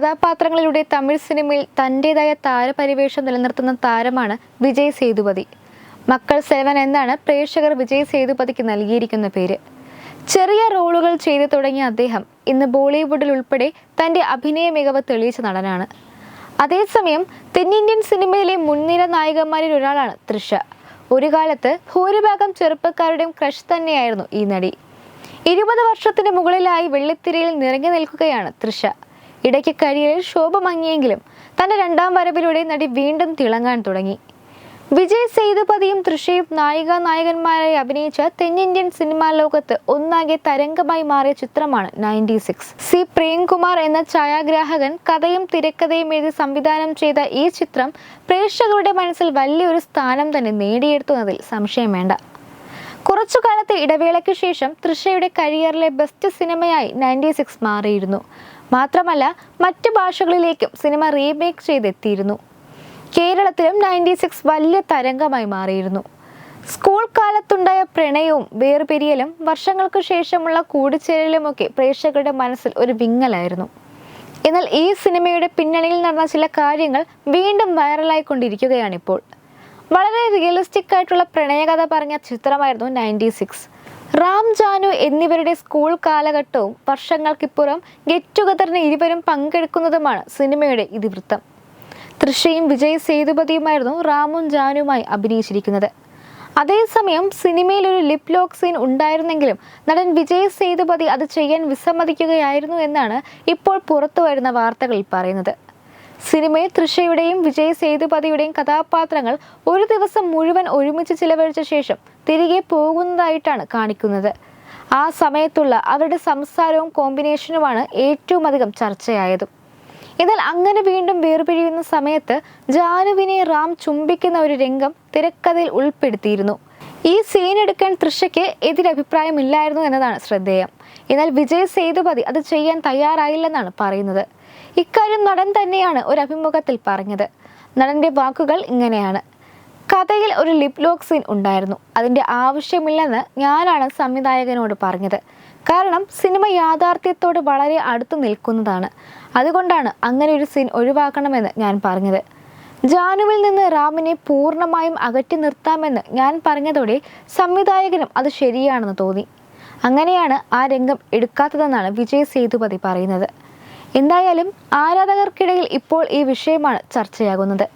കഥാപാത്രങ്ങളിലൂടെ തമിഴ് സിനിമയിൽ തന്റെതായ താരപരിവേഷം നിലനിർത്തുന്ന താരമാണ് വിജയ് സേതുപതി. മക്കൾ സേവൻ എന്നാണ് പ്രേക്ഷകർ വിജയ് സേതുപതിക്ക് നൽകിയിരിക്കുന്ന പേര്. ചെറിയ റോളുകൾ ചെയ്തു തുടങ്ങിയ അദ്ദേഹം ഇന്ന് ബോളിവുഡിൽ ഉൾപ്പെടെ തന്റെ അഭിനയ മികവ് തെളിയിച്ച നടനാണ്. അതേസമയം തെന്നിന്ത്യൻ സിനിമയിലെ മുൻനിര നായികമാരിൽ ഒരാളാണ് തൃഷ. ഒരു കാലത്ത് ഭൂരിഭാഗം ചെറുപ്പക്കാരുടെയും ക്രഷ് തന്നെയായിരുന്നു ഈ നടി. ഇരുപത് വർഷത്തിന് മുകളിലായി വെള്ളിത്തിരയിൽ നിറങ്ങി നിൽക്കുകയാണ് തൃഷ. ഇടയ്ക്ക് കരിയറിൽ ശോഭ മങ്ങിയെങ്കിലും തന്റെ രണ്ടാം വരവിലൂടെ നടി വീണ്ടും തിളങ്ങാൻ തുടങ്ങി. വിജയ് സേതുപതിയും തൃഷയും നായിക നായകന്മാരായി അഭിനയിച്ച തെന്നിന്ത്യൻ സിനിമാ ലോകത്ത് ഒന്നാകെ തരംഗമായി മാറിയ ചിത്രമാണ് നയന്റി സിക്സ് സി പ്രേംകുമാർ എന്ന ഛായാഗ്രാഹകൻ കഥയും തിരക്കഥയും എഴുതി സംവിധാനം ചെയ്ത ഈ ചിത്രം പ്രേക്ഷകരുടെ മനസ്സിൽ വലിയൊരു സ്ഥാനം തന്നെ നേടിയെടുത്തുന്നതിൽ സംശയം വേണ്ട. കുറച്ചു കാലത്തെ ഇടവേളയ്ക്ക് ശേഷം തൃഷയുടെ കരിയറിലെ ബെസ്റ്റ് സിനിമയായി നയന്റി സിക്സ് മാറിയിരുന്നു. മാത്രമല്ല മറ്റ് ഭാഷകളിലേക്കും സിനിമ റീമേക്ക് ചെയ്തെത്തിയിരുന്നു. കേരളത്തിലും നയന്റി സിക്സ് വലിയ തരംഗമായി മാറിയിരുന്നു. സ്കൂൾ കാലത്തുണ്ടായ പ്രണയവും വേർപിരിയലും വർഷങ്ങൾക്ക് ശേഷമുള്ള കൂടിച്ചേരലുമൊക്കെ പ്രേക്ഷകരുടെ മനസ്സിൽ ഒരു വിങ്ങലായിരുന്നു. എന്നാൽ ഈ സിനിമയുടെ പിന്നണിയിൽ നടന്ന ചില കാര്യങ്ങൾ വീണ്ടും വൈറലായിക്കൊണ്ടിരിക്കുകയാണിപ്പോൾ. വളരെ റിയലിസ്റ്റിക് ആയിട്ടുള്ള പ്രണയകഥ പറഞ്ഞ ചിത്രമായിരുന്നു നയന്റി സിക്സ് റാം ജാനു എന്നിവരുടെ സ്കൂൾ കാലഘട്ടവും വർഷങ്ങൾക്കിപ്പുറം ഗെറ്റ് ടുഗദറിന് ഇരുവരും പങ്കെടുക്കുന്നതുമാണ് സിനിമയുടെ ഇതിവൃത്തം. തൃശയും വിജയ് സേതുപതിയുമായിരുന്നു റാമും ജാനുമായി അഭിനയിച്ചിരിക്കുന്നത്. അതേസമയം സിനിമയിൽ ഒരു ലിപ് ലോക്ക് സീൻ ഉണ്ടായിരുന്നെങ്കിലും നടൻ വിജയ് സേതുപതി അത് ചെയ്യാൻ വിസമ്മതിക്കുകയായിരുന്നു എന്നാണ് ഇപ്പോൾ പുറത്തു വരുന്ന വാർത്തകളിൽ പറയുന്നത്. സിനിമയിൽ തൃഷയുടെയും വിജയ് സേതുപതിയുടെയും കഥാപാത്രങ്ങൾ ഒരു ദിവസം മുഴുവൻ ഒരുമിച്ച് ചിലവഴിച്ച ശേഷം തിരികെ പോകുന്നതായിട്ടാണ് കാണിക്കുന്നത്. ആ സമയത്തുള്ള അവരുടെ സംസാരവും കോമ്പിനേഷനുമാണ് ഏറ്റവും അധികം ചർച്ചയായതും. എന്നാൽ അങ്ങനെ വീണ്ടും വേർപിരിയുന്ന സമയത്ത് ജാനുവിനെ റാം ചുംബിക്കുന്ന ഒരു രംഗം തിരക്കഥയിൽ ഉൾപ്പെടുത്തിയിരുന്നു. ഈ സീൻ എടുക്കാൻ തൃഷയ്ക്ക് എതിരഭിപ്രായമില്ലായിരുന്നു എന്നതാണ് ശ്രദ്ധേയം. എന്നാൽ വിജയ് സേതുപതി അത് ചെയ്യാൻ തയ്യാറായില്ലെന്നാണ് പറയുന്നത്. ഇക്കാര്യം നടൻ തന്നെയാണ് ഒരു അഭിമുഖത്തിൽ പറഞ്ഞത്. നടന്റെ വാക്കുകൾ ഇങ്ങനെയാണ്. കഥയിൽ ഒരു ലിപ് ലോക്ക് സീൻ ഉണ്ടായിരുന്നു. അതിന്റെ ആവശ്യമില്ലെന്ന് ഞാനാണ് സംവിധായകനോട് പറഞ്ഞത്. കാരണം സിനിമ യാഥാർത്ഥ്യത്തോട് വളരെ അടുത്ത് നിൽക്കുന്നതാണ്. അതുകൊണ്ടാണ് അങ്ങനെ ഒരു സീൻ ഒഴിവാക്കണമെന്ന് ഞാൻ പറഞ്ഞത്. ജാനുവിൽ നിന്ന് റാമിനെ പൂർണമായും അകറ്റി നിർത്താമെന്ന് ഞാൻ പറഞ്ഞതോടെ സംവിധായകനും അത് ശരിയാണെന്ന് തോന്നി. അങ്ങനെയാണ് ആ രംഗം എടുക്കാത്തതെന്നാണ് വിജയ് സേതുപതി പറയുന്നത്. എന്തായാലും ആരാധകർക്കിടയിൽ ഇപ്പോൾ ഈ വിഷയമാണ് ചർച്ചയാകുന്നത്.